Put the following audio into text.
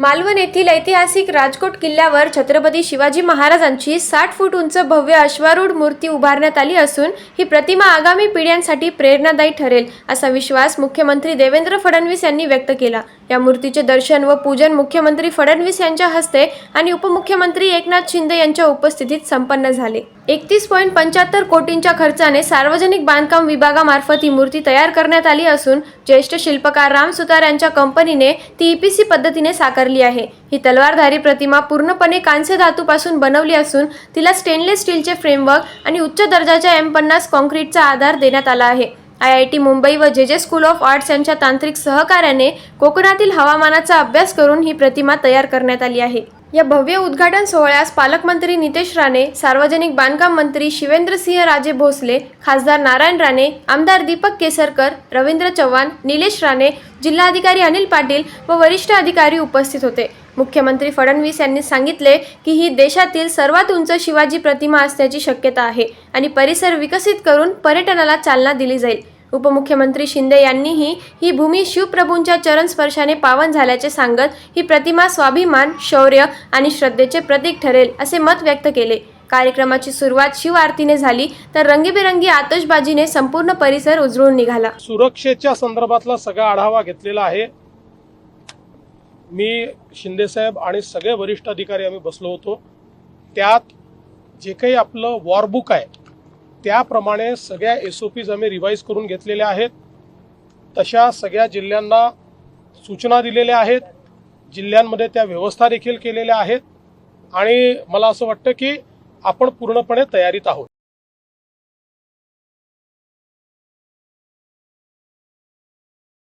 मालवण येथील ऐतिहासिक राजकोट किल्ल्यावर छत्रपती शिवाजी महाराजांची साठ फूट उंच भव्य अश्वारूढ मूर्ती उभारण्यात आली असून ही प्रतिमा आगामी पिढ्यांसाठी प्रेरणादायी ठरेल असा विश्वास मुख्यमंत्री देवेंद्र फडणवीस यांनी व्यक्त केला. या मूर्तीचे दर्शन व पूजन मुख्यमंत्री फडणवीस यांच्या हस्ते आणि उपमुख्यमंत्री एकनाथ शिंदे यांच्या उपस्थितीत संपन्न झाले. एकतीस पॉईंट पंच्याहत्तर कोटींच्या खर्चाने सार्वजनिक बांधकाम विभागामार्फत ही मूर्ती तयार करण्यात आली असून ज्येष्ठ शिल्पकार राम सुतार यांच्या कंपनीने ती ईपीसी पद्धतीने साकार साकारली आहे. ही तलवारधारी प्रतिमा पूर्णपणे कांस्य धातूपासून बनवली असून तिला स्टेनलेस स्टीलचे फ्रेमवर्क आणि उच्च दर्जाच्या एम पन्नास कॉन्क्रीटचा आधार देण्यात आला आहे. आय आय टी मुंबई व जे जे स्कूल ऑफ आर्ट्स यांच्या तांत्रिक सहकार्याने कोकणातील हवामानाचा अभ्यास करून ही प्रतिमा तयार करण्यात आली आहे. या भव्य उद्घाटन सोहळ्यास पालकमंत्री नितेश राणे सार्वजनिक बांधकाम मंत्री शिवेंद्रसिंह राजे भोसले खासदार नारायण राणे आमदार दीपक केसरकर रवींद्र चव्हाण निलेश राणे जिल्हाधिकारी अनिल पाटील व वरिष्ठ अधिकारी उपस्थित होते. मुख्यमंत्री फडणवीस यांनी सांगितले की ही देशातील सर्वात उंच शिवाजी प्रतिमा असण्याची शक्यता आहे आणि परिसर विकसित करून पर्यटनाला चालना दिली जाईल. उपमुख्यमंत्री शिंदे यांनीही ही भूमी शिवप्रभूंच्या चरण स्पर्शाने पावन झाल्याचे सांगत ही प्रतिमा स्वाभिमान शौर्य आणि श्रद्धेचे प्रतीक ठरेल असे मत व्यक्त केले. कार्यक्रमाची सुरुवात शिव आरतीने झाली तर रंगीबेरंगी आतषबाजीने संपूर्ण परिसर उजळून निघाला. सुरक्षेच्या संदर्भातला सगळा आढावा घेतलेला आहे. मी शिंदेसाहेब आणि सगळे वरिष्ठ अधिकारी आम्ही बसलो होतो. त्यात जे काही आपलं वॉरबुक आहे त्याप्रमाणे सगळ्या एस ओ पीज आम्ही रिवाईज करून घेतलेल्या आहेत. तशा सगळ्या जिल्ह्यांना सूचना दिलेल्या आहेत. जिल्ह्यांमध्ये त्या व्यवस्था देखील केलेल्या आहेत. आणि मला असं वाटतं की आपण पूर्णपणे तयारीत आहोत.